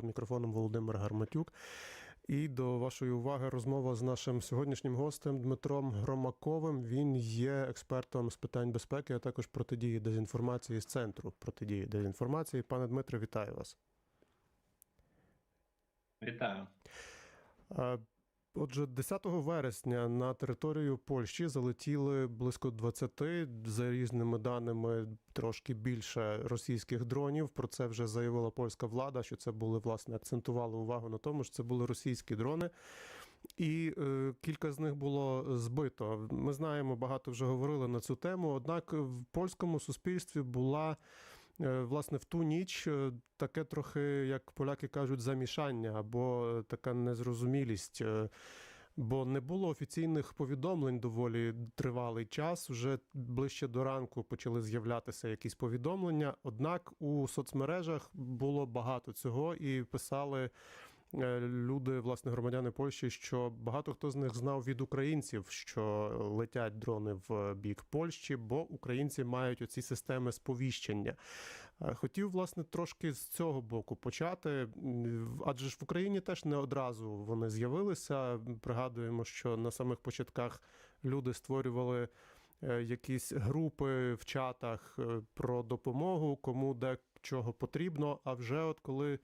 Мікрофоном Володимир Гарматюк. І до вашої уваги розмова з нашим сьогоднішнім гостем Дмитром Громаковим. Він є експертом з питань безпеки, а також протидії дезінформації з центру протидії дезінформації. Пане Дмитре, вітаю вас. Вітаю. Отже, 10 вересня на територію Польщі залетіли близько 20, за різними даними, трошки більше російських дронів. Про це вже заявила польська влада, що це були власне акцентували увагу на тому, що це були російські дрони. І е, кілька з них було збито. Ми знаємо, багато вже говорили на цю тему. Однак в польському суспільстві була власне в ту ніч е, таке трохи, як поляки кажуть, замішання або е, така незрозумілість. е, Бо не було офіційних повідомлень доволі тривалий час. Вже ближче до ранку почали з'являтися якісь повідомлення. Однак у соцмережах було багато цього, і писали е, люди, власне, громадяни Польщі, що багато хто з них знав від українців, що летять дрони в бік Польщі, бо українці мають оці системи сповіщення. Е, Хотів, власне, трошки з цього боку почати, адже ж в Україні теж не одразу вони з'явилися. Пригадуємо, що на самих початках люди створювали е, якісь групи в чатах е, про допомогу, кому де чого потрібно. А вже от коли е,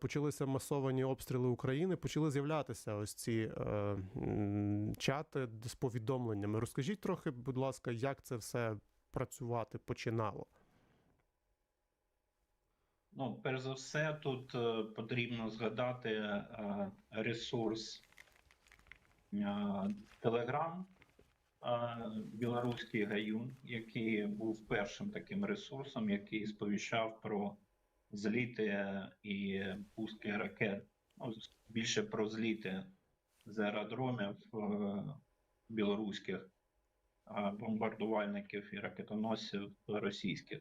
почалися масовані обстріли України, почали з'являтися ось ці е, чати з повідомленнями. Розкажіть трохи, будь ласка, як це все працювати починало? Ну, перш за все, тут е, потрібно згадати е, ресурс е, Telegram, е, білоруський гаюн, який був першим таким ресурсом, який сповіщав про зліти і пуски ракет. Ну, більше про зліти з аеродромів е, білоруських е, бомбардувальників і ракетоносців російських.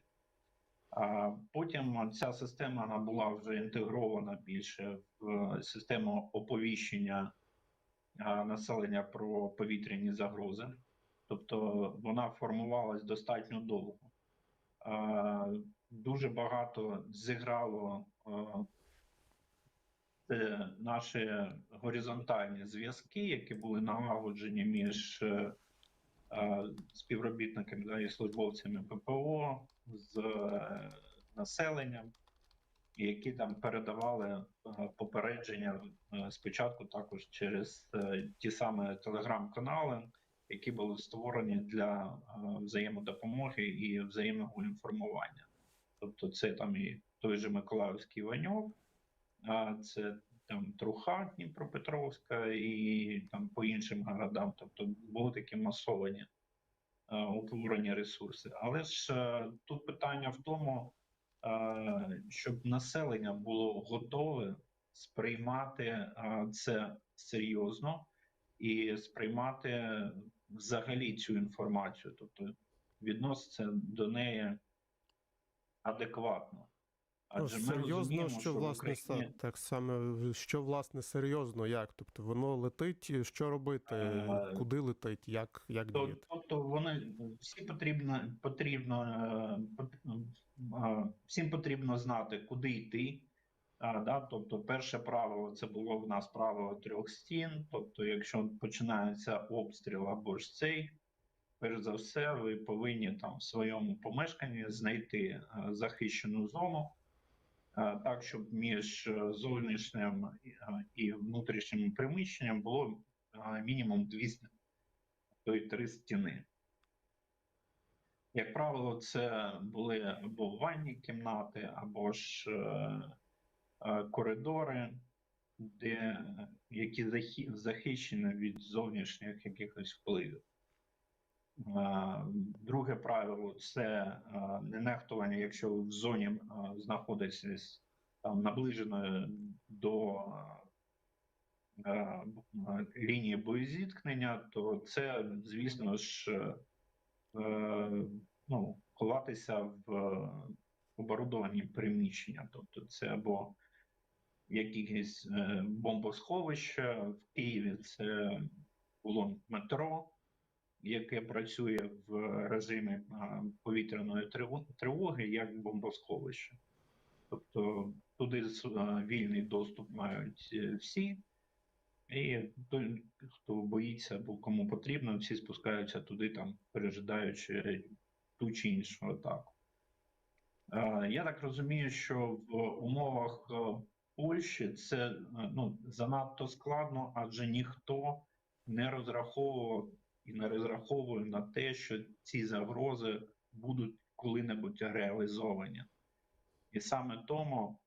А потім ця система вона була вже інтегрована більше в систему оповіщення населення про повітряні загрози. Тобто вона формувалась достатньо довго. Дуже багато зіграло це наші горизонтальні зв'язки, які були налагоджені між е, е, співробітниками да, і службовцями ППО з е, населенням, які там передавали е, попередження е, спочатку також через е, ті самі телеграм-канали, які були створені для е, взаємодопомоги і взаємного інформування. Тобто, це там і той же Миколаївський Ваньок, а це там Труха Дніпропетровська і там по іншим городам. Тобто були такі масовані е, утворені ресурси. Але ж е, тут питання в тому, е, щоб населення було готове сприймати це серйозно і сприймати взагалі цю інформацію, тобто відноситься до неї адекватно. Ну, Адже ми серйозно, розуміємо, що в власне Україні- так саме, що власне серйозно, як? Тобто воно летить, що робити, Е, куди летить, як, як То- діяти? Тобто вони всі потрібно потрібно е, е, всім потрібно знати, куди йти. А, да? Тобто, перше правило це було в нас правило трьох стін. Тобто, якщо починається обстріл або ж цей, перш за все, ви повинні там в своєму помешканні знайти е, захищену зону, е, так, щоб між е, зовнішнім і- внутрішнім приміщенням було мінімум дві стіни то й три стіни. Як правило, це були або ванні кімнати, або ж коридори, де, які захищені від зовнішніх якихось впливів. Е, Друге правило це е, не нехтування, якщо в зоні е, знаходитесь там наближено до лінії боєзіткнення, то це, звісно ж, ну, ховатися в оборудовані приміщення. Тобто це або якісь бомбосховища в Києві, це було метро, яке працює в режимі повітряної тривоги, як бомбосховище. Тобто туди вільний доступ мають е, всі. І той, хто боїться або кому потрібно, всі спускаються туди, там, пережидаючи ту чи іншу атаку. Я так розумію, що в умовах Польщі це ну, занадто складно, адже ніхто не розраховував і не розраховує на те, що ці загрози будуть коли-небудь реалізовані. І саме тому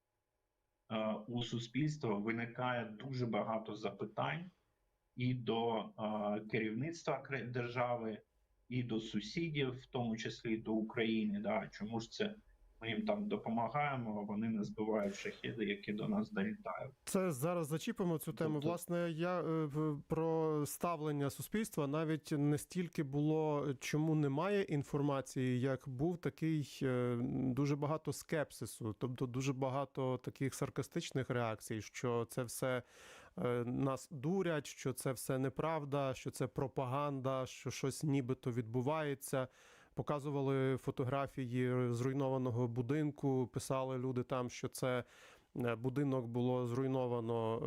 е, у суспільства виникає дуже багато запитань і до е, керівництва держави, і до сусідів, в тому числі до України. Да, чому ж це ми їм там допомагаємо, а вони не збивають шахіди, які до нас долітають. Це зараз зачіпимо цю тему. Тобто- Власне, я е, про ставлення суспільства навіть не стільки було, чому немає інформації, як був такий е, дуже багато скепсису, тобто дуже багато таких саркастичних реакцій, що це все е, нас дурять, що це все неправда, що це пропаганда, що щось нібито відбувається. Показували фотографії зруйнованого будинку, писали люди там, що це е, будинок було зруйновано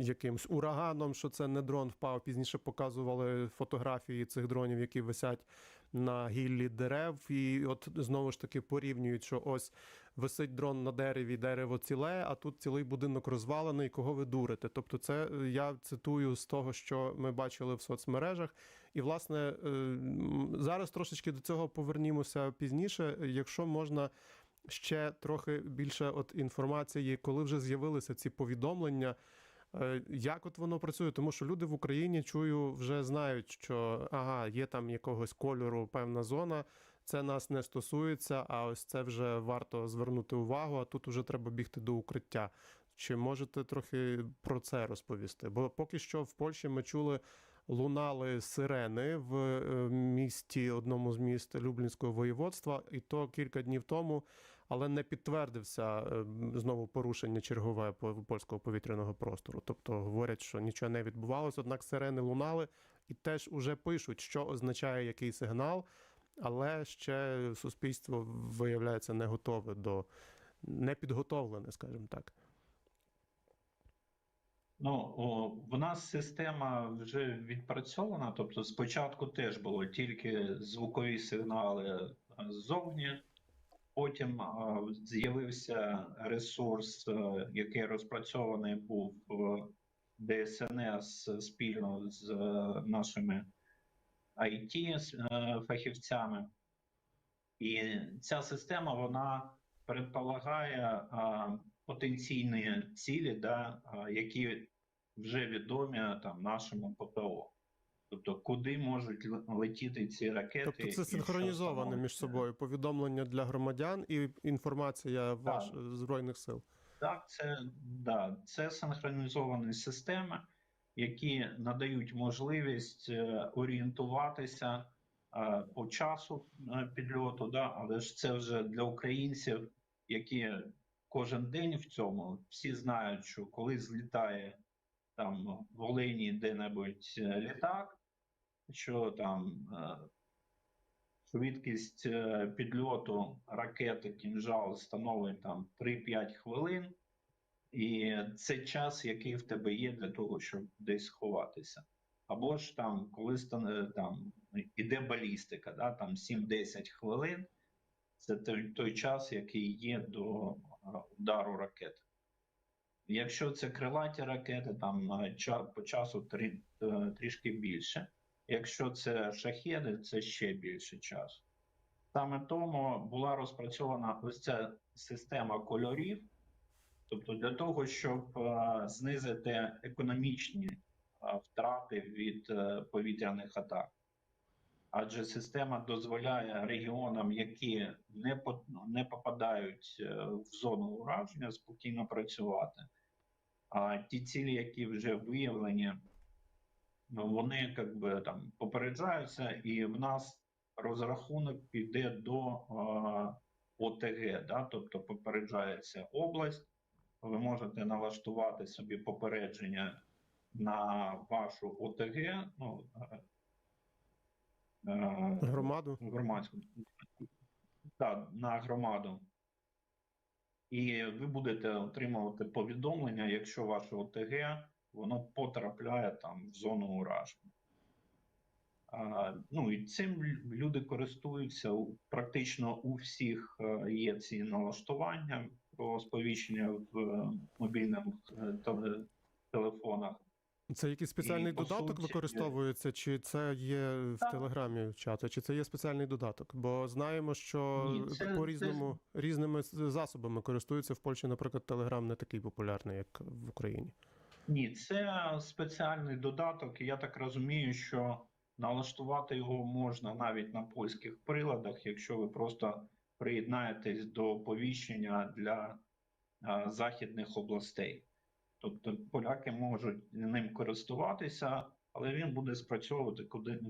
е, якимсь ураганом, що це не дрон впав. Пізніше показували фотографії цих дронів, які висять на гіллі дерев. І от знову ж таки порівнюють, що ось висить дрон на дереві, дерево ціле, а тут цілий будинок розвалений, кого ви дурите. Тобто, це е, я цитую з того, що ми бачили в соцмережах. І, власне, е, зараз трошечки до цього повернімося пізніше. Якщо можна ще трохи більше от інформації, коли вже з'явилися ці повідомлення. е, Як от воно працює? Тому що люди в Україні чую, вже знають, що ага, є там якогось кольору певна зона, це нас не стосується, а ось це вже варто звернути увагу, а тут вже треба бігти до укриття. Чи можете трохи про це розповісти? Бо поки що в Польщі ми чули, лунали сирени в е, місті, одному з міст Люблінського воєводства, і то кілька днів тому, але не підтвердився е, знову порушення чергове по- польського повітряного простору. Тобто говорять, що нічого не відбувалося, однак сирени лунали і теж уже пишуть, що означає який сигнал, але ще суспільство виявляється не готове до не підготовлене, скажімо так. Ну, о, в нас система вже відпрацьована. Тобто, спочатку теж було тільки звукові сигнали ззовні, потім з'явився ресурс, е, який розпрацьований був ДСНС спільно з е, нашими IT е, фахівцями. І ця система вона предполагає а, потенційні цілі, да, а, які вже відомі там нашому ППО. Тобто, куди можуть летіти ці ракети? Тобто це синхронізоване між собою повідомлення для громадян і інформація ваш збройних сил. Так, це, да, це синхронізовані системи, які надають можливість е, орієнтуватися е, по часу е, підльоту, да, але ж це вже для українців, які кожен день в цьому всі знають, що коли злітає там в Олені де-небудь літак, що там швидкість підльоту ракети кінжал становить там 3-5 хвилин, і це час, який в тебе є для того, щоб десь сховатися. Або ж там, коли там іде балістика, да, там 7-10 хвилин. Це той, той час, який є до удару ракети. Якщо це крилаті ракети, там по часу трі, е, трішки більше. Якщо це шахеди, це ще більше часу. Саме тому була розпрацьована ось ця система кольорів, тобто для того, щоб е, знизити економічні е, втрати від е, повітряних атак. Адже система дозволяє регіонам, які не, по- не попадають в зону ураження, спокійно працювати. А ті цілі, які вже виявлені, вони як би, там, попереджаються, і в нас розрахунок піде до е, ОТГ, да? тобто попереджається область. Ви можете налаштувати собі попередження на вашу ОТГ. Ну, е, е, Громаду. громадську. Так, на громаду. і ви будете отримувати повідомлення, якщо ваше ОТГ воно потрапляє там в зону ураження. А, ну і цим люди користуються практично у всіх е, є ці налаштування про сповіщення в е, мобільних е, телефонах. Це якийсь спеціальний І, додаток суті, використовується, чи це є в Так. телеграмі чати, чи це є спеціальний додаток? Бо знаємо, що Ні, це- по це- різними засобами користуються в Польщі, наприклад, Телеграм не такий популярний, як в Україні. Ні, це спеціальний додаток, і я так розумію, що налаштувати його можна навіть на польських приладах, якщо ви просто приєднаєтесь до оповіщення для західних областей. Тобто поляки можуть ним користуватися, але він буде спрацьовувати,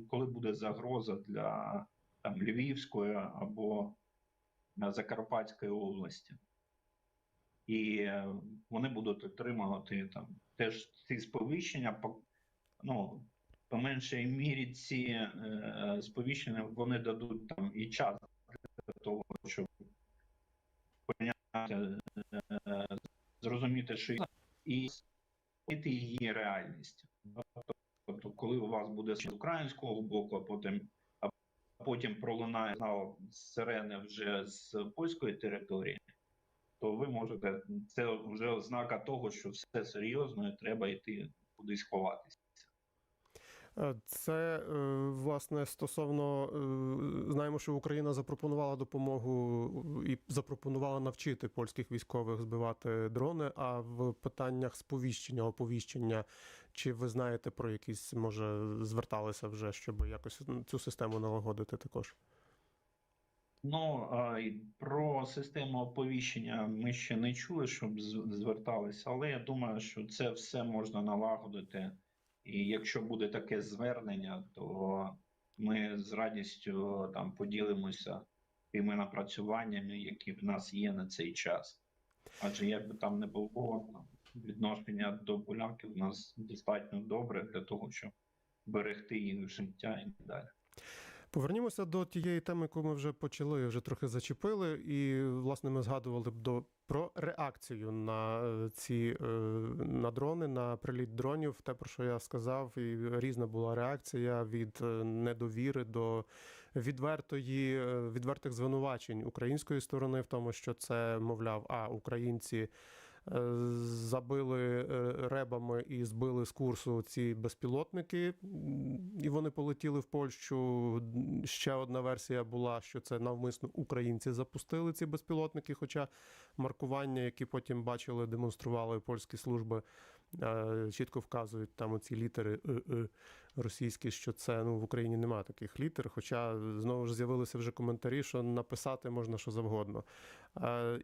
коли, буде загроза для там, Львівської або Закарпатської області. І е, вони будуть отримувати там теж ці сповіщення. по- Ну, по меншій мірі ці е, сповіщення вони дадуть там і час того, щоб поняти, е, зрозуміти, що і її реальність. Тобто, коли у вас буде з українського боку, а потім, а потім пролунає сирени вже з польської території, то ви можете це вже ознака того, що все серйозно і треба йти кудись ховатися. Е, Це е, власне стосовно е, знаємо, що Україна запропонувала допомогу і запропонувала навчити польських військових збивати дрони. А в питаннях сповіщення, оповіщення, чи ви знаєте про якісь, може, зверталися вже, щоб якось цю систему налагодити також? Ну про систему оповіщення ми ще не чули, щоб зверталися, але я думаю, що це все можна налагодити. І якщо буде таке звернення, то ми з радістю там поділимося тими напрацюваннями, які в нас є на цей час. Адже як би там не було, відношення до поляків у нас достатньо добре для того, щоб берегти їх життя і далі. Повернімося до тієї теми, яку ми вже почали, вже трохи зачепили, і власне ми згадували б до про реакцію на е, ці е, на дрони, на приліт дронів. Те, про що я сказав, і різна була реакція від е, недовіри до відвертої відвертих звинувачень української сторони в тому, що це мовляв, а українці. Е, Забили е, ребами і збили з курсу ці безпілотники, і вони полетіли в Польщу. Ще одна версія була, що це навмисно українці запустили ці безпілотники. Хоча маркування, які потім бачили, демонстрували польські служби, чітко вказують там оці літери російські, що це ну в Україні немає таких літер. Хоча знову ж з'явилися вже коментарі, що написати можна що завгодно.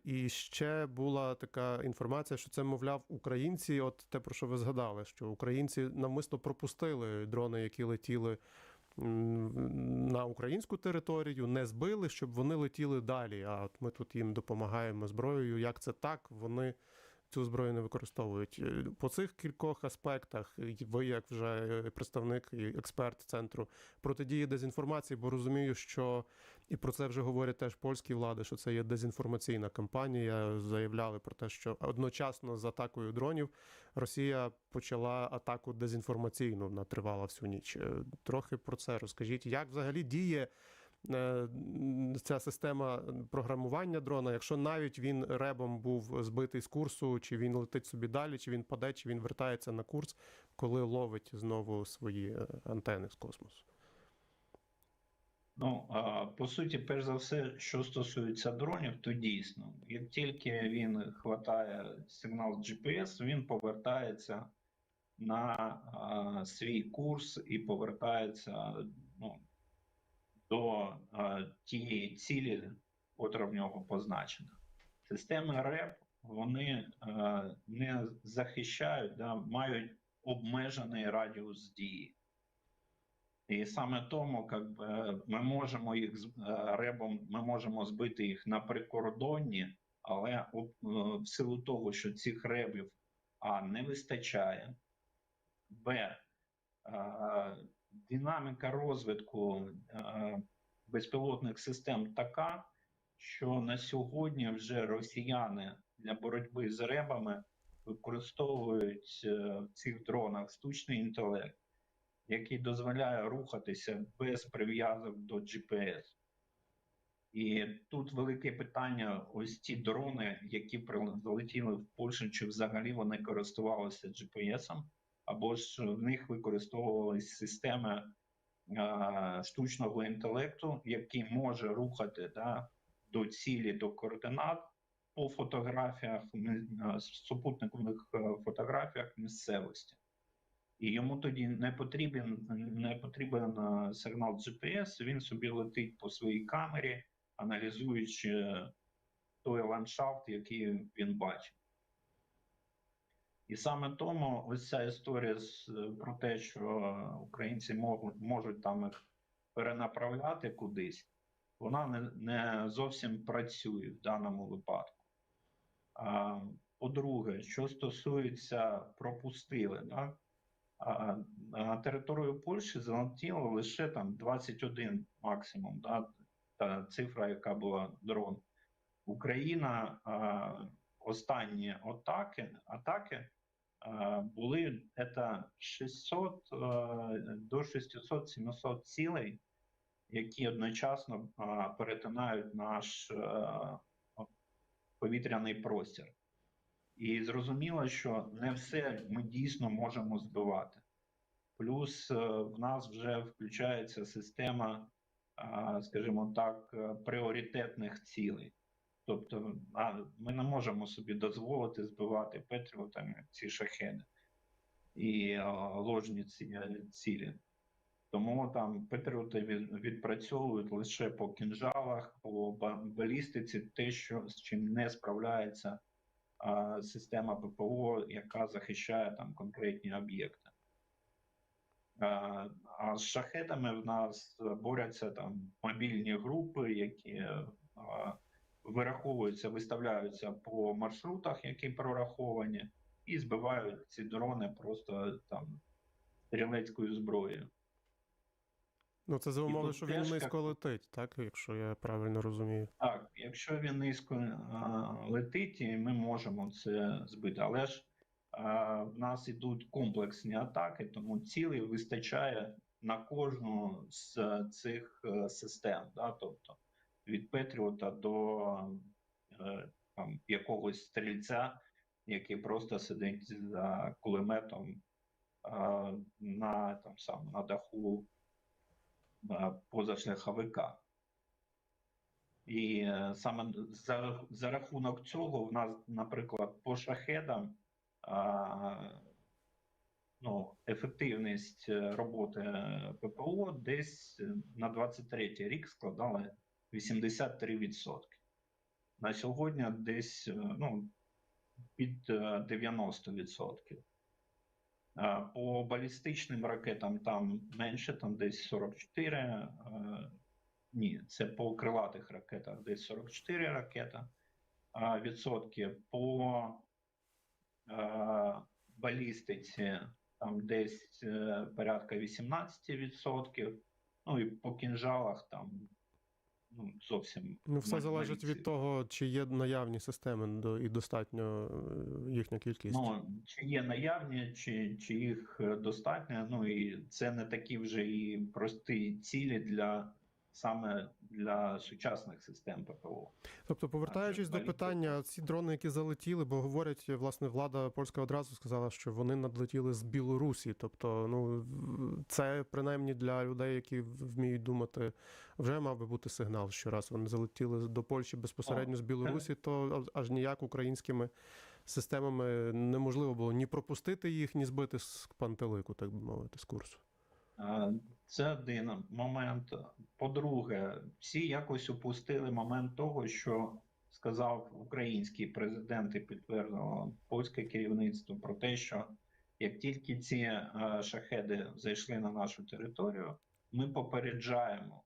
І ще була така інформація, що це, мовляв, українці, от те, про що ви згадали, що українці навмисно пропустили дрони, які летіли на українську територію, не збили, щоб вони летіли далі. А от ми тут їм допомагаємо зброєю. Як це так? Вони цю зброю не використовують. Е, По цих кількох аспектах ви, як вже представник і експерт центру протидії дезінформації, бо розумію, що і про це вже говорять теж польські влади, що це є дезінформаційна кампанія. Заявляли про те, що одночасно з атакою дронів Росія почала атаку дезінформаційну, вона тривала всю ніч. Е, Трохи про це розкажіть, як взагалі діє. Е, Ця система програмування дрона, якщо навіть він ребом був збитий з курсу, чи він летить собі далі, чи він паде, чи він вертається на курс, коли ловить знову свої е, антени з космосу. Ну, а, по суті, перш за все, що стосується дронів, то дійсно, як тільки він хватає сигнал GPS, він повертається на а, свій курс і повертається до а, тієї цілі, котра в нього позначена. Системи РЕП вони а, не захищають, да, мають обмежений радіус дії. І саме тому, как ми можемо їх е, ребом, ми можемо збити їх на прикордонні, але е, в силу того, що цих ребів а не вистачає, б е, динаміка розвитку е, безпілотних систем така, що на сьогодні вже росіяни для боротьби з ребами використовують е, в цих дронах штучний інтелект, який дозволяє рухатися без прив'язок до GPS. І тут велике питання: ось ті дрони, які залетіли в Польщу, чи взагалі вони користувалися GPS-ом, або ж в них використовувалися системи е, штучного інтелекту, який може рухати да, до цілі, до координат по фотографіях, супутникових е, фотографіях місцевості. І йому тоді не потрібен, не потрібен е, сигнал GPS, він собі летить по своїй камері, аналізуючи той ландшафт, який він бачить. І саме тому ось ця історія з, про те, що українці можуть, можуть там їх перенаправляти кудись, вона не, не зовсім працює в даному випадку. А, по-друге, що стосується пропустили, да? а, на територію Польщі залетіло лише там 21 максимум, да? та цифра, яка була дрон. Україна а, останні атаки, атаки були це 600 до 600-700 цілей, які одночасно перетинають наш повітряний простір. І зрозуміло, що не все ми дійсно можемо збивати. Плюс е, в нас вже включається система, скажімо так, е, пріоритетних цілей. Тобто ми не можемо собі дозволити збивати петріотами ці шахеди і ложні ці, цілі. Тому там патріоти відпрацьовують лише по кінжалах, по балістиці, те, що з чим не справляється а, система ППО, яка захищає там конкретні об'єкти. А, а з шахетами в нас борються там мобільні групи, які а, вираховуються, виставляються по маршрутах, які прораховані, і збивають ці дрони просто там стрілецькою зброєю. Ну, це за умови, що він низько як- летить, так, якщо я правильно розумію. Так, якщо він низько а, летить, і ми можемо це збити. Але ж а, в нас ідуть комплексні атаки, тому цілей вистачає на кожну з цих е, систем. Да? Тобто від Петріота до е, там, якогось стрільця, який просто сидить за кулеметом на, там, сам, на даху позашляховика. І е, саме за, за рахунок цього в нас, наприклад, по шахедам а, ну, ефективність е, роботи е, ППО десь е, на 23 рік складала 83%. На сьогодні десь е, ну, під е, 90%. По балістичним ракетам там менше, там десь 44. е, ні, це по крилатих ракетах десь 44 ракета відсотки. По балістиці там десь е, порядка 18 відсотків. Ну і по кінжалах там ну, зовсім Ну, все залежить від того, чи є наявні системи до- і достатньо е, їхня кількість. Ну, чи є наявні, чи, чи їх е, достатньо. Ну і це не такі вже і прості цілі для саме для сучасних систем ППО. Тобто, повертаючись до питання, ці дрони, які залетіли, бо говорять, власне, влада польська одразу сказала, що вони надлетіли з Білорусі. Тобто, ну це принаймні для людей, які вміють думати, вже мав би бути сигнал, що раз вони залетіли до Польщі безпосередньо з Білорусі, то аж- аж ніяк українськими системами неможливо було ні пропустити їх, ні збити з пантелику, так би мовити, з курсу. Це один момент. По-друге, всі якось упустили момент того, що сказав український президент і підтвердило польське керівництво про те, що як тільки ці е, шахеди зайшли на нашу територію, ми попереджаємо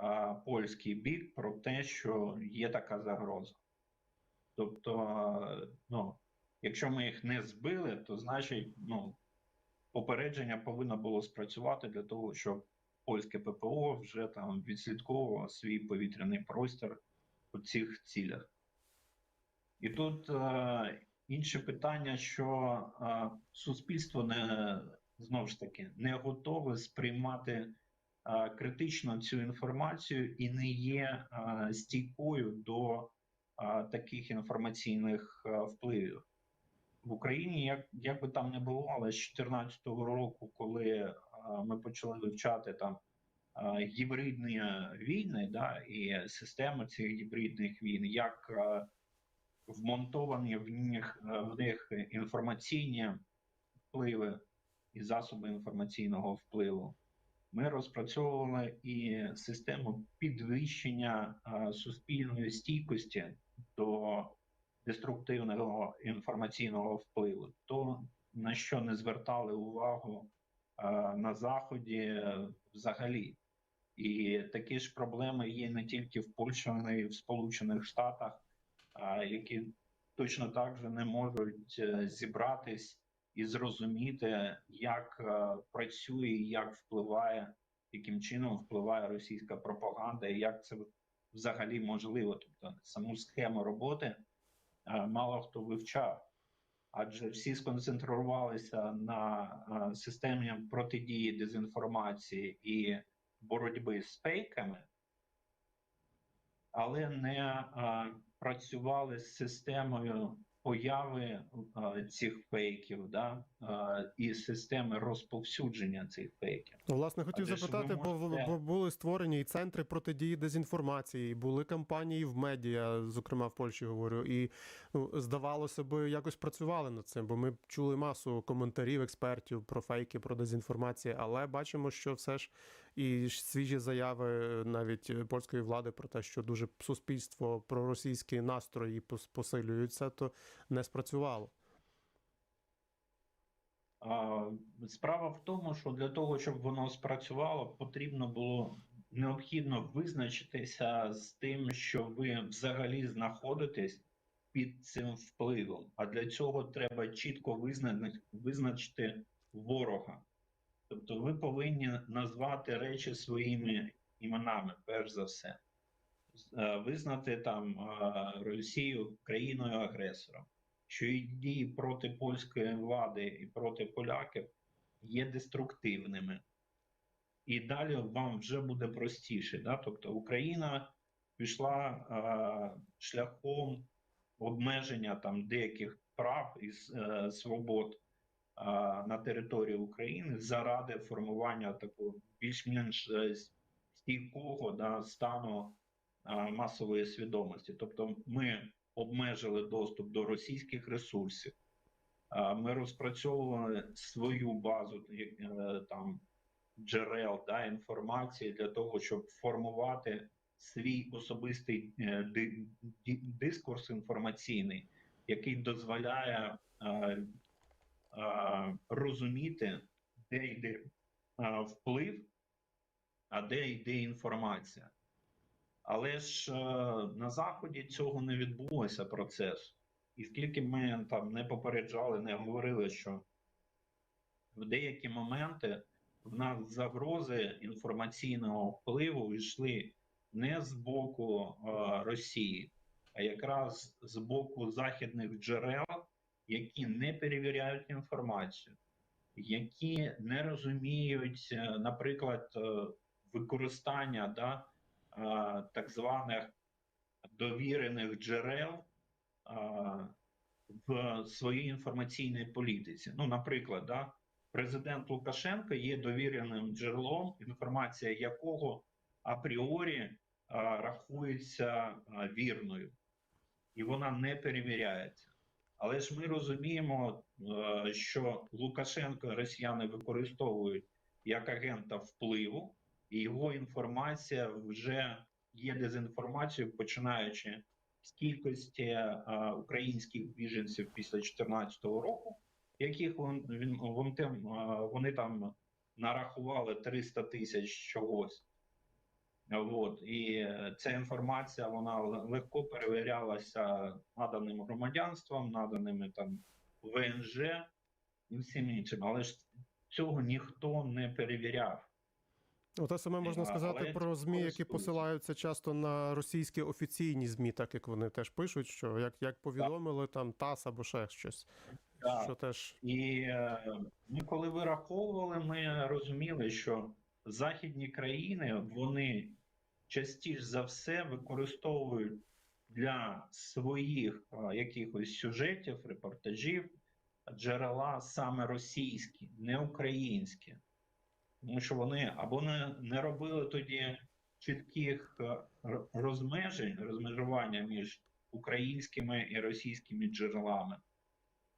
е, польський бік про те, що є така загроза. Тобто, е, ну, якщо ми їх не збили, то значить, ну, попередження повинно було спрацювати для того, щоб польське ППО вже там відслідковувало свій повітряний простір у цих цілях. І тут е, інше питання, що е, суспільство не знову ж таки не готове сприймати е, критично цю інформацію і не є е, стійкою до е, таких інформаційних е, впливів. В Україні, як, як би там не було, але з 2014 року, коли е, ми почали вивчати там е, гібридні війни, да, і системи цих гібридних війн, як е, вмонтовані в них, в них інформаційні впливи і засоби інформаційного впливу. Ми розпрацьовували і систему підвищення суспільної стійкості до деструктивного інформаційного впливу, то на що не звертали увагу е, на заході е, взагалі. І такі ж проблеми є не тільки в Польщі, але й в Сполучених Штатах, а, які точно так же не можуть е, зібратись і зрозуміти, як е, працює, як впливає, яким чином впливає російська пропаганда, і як це взагалі можливо. Тобто саму схему роботи е, мало хто вивчав. Адже всі сконцентрувалися на е, системі протидії дезінформації і боротьби з фейками, але не працювали з системою появи цих фейків, да, і системи розповсюдження цих фейків. Ну, Власне, хотів Адже запитати, бо, можете- бо були створені і центри протидії дезінформації, були кампанії в медіа, зокрема в Польщі говорю, і ну, здавалося би, якось працювали над цим, бо ми чули масу коментарів експертів про фейки, про дезінформацію, але бачимо, що все ж і свіжі заяви навіть е, польської влади про те, що дуже суспільство проросійські настрої посилюються, то не спрацювало. Справа в тому, що для того, щоб воно спрацювало, потрібно було необхідно визначитися з тим, що ви взагалі знаходитесь під цим впливом. А для цього треба чітко визначити ворога. Тобто ви повинні назвати речі своїми іменами, перш за все. Е, Визнати там е, Росію країною агресором що і дії проти польської влади і проти поляків є деструктивними. І далі вам вже буде простіше. Да? Тобто Україна пішла е, шляхом обмеження там деяких прав і е, свобод е, на території України заради формування такого більш-менш е, стійкого да, стану е, масової свідомості. Тобто ми обмежили доступ до російських ресурсів. Ми розпрацьовували свою базу е, там джерел да, інформації для того, щоб формувати свій особистий е, дискурс інформаційний, який дозволяє е, розуміти, де йде вплив, а де йде інформація. Але ж е, на заході цього не відбулося процесу. І скільки ми там не попереджали, не говорили, що в деякі моменти в нас загрози інформаційного впливу йшли не з боку е, Росії, а якраз з боку західних джерел, які не перевіряють інформацію, які не розуміють, е, наприклад, використання да, а, так званих довірених джерел в своїй інформаційній політиці. Ну, наприклад, да, президент Лукашенко є довіреним джерелом, інформація якого апріорі рахується вірною, і вона не перевіряється. Але ж ми розуміємо, е, що Лукашенко росіяни використовують як агента впливу, і його інформація вже є дезінформацією, починаючи з кількості е, українських біженців після 2014 року, яких вон, він, вон тим, е, вони там нарахували 300 тисяч чогось. От, і ця інформація вона легко перевірялася наданим громадянством, наданими там ВНЖ і всім іншим. Але ж цього ніхто не перевіряв. Ну, те саме можна сказати але про ЗМІ, які посилаються часто на російські офіційні ЗМІ, так як вони теж пишуть, що як, як повідомили там ТАСС або ще щось. Так. Що теж І е, ми коли вираховували, ми розуміли, що західні країни вони частіше за все використовують для своїх е, якихось сюжетів, репортажів джерела саме російські, не українські. Тому що вони або не, не робили тоді чітких е, розмежень, розмежування між українськими і російськими джерелами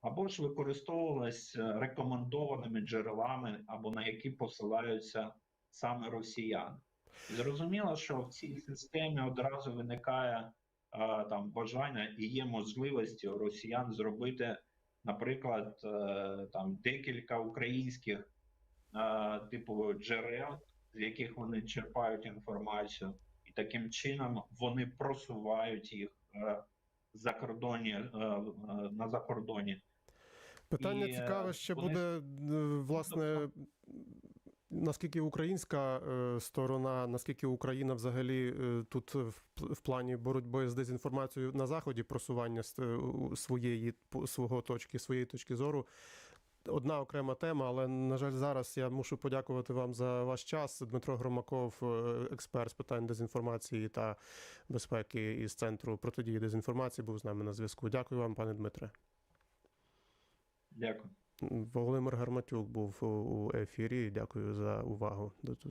або ж використовувалась е, рекомендованими джерелами, або на які посилаються саме росіяни. Зрозуміло, що в цій системі одразу виникає е, там бажання і є можливості у росіян зробити, наприклад, е, там декілька українських типу джерел, з яких вони черпають інформацію, і таким чином вони просувають їх е, за кордоні, е, е, на закордоні. питання І, е, цікаве ще вони- буде е, власне. Наскільки українська е, сторона, наскільки Україна взагалі е, тут в, плані боротьби з дезінформацією на заході просування е, своєї свого точки, своєї точки зору. Одна окрема тема, але на жаль, зараз я мушу подякувати вам за ваш час. Дмитро Громаков, е, експерт з питань дезінформації та безпеки із центру протидії дезінформації, був з нами на зв'язку. Дякую вам, пане Дмитре. Дякую. Володимир Гарматюк був у- у ефірі. Дякую за увагу. До зустрічі.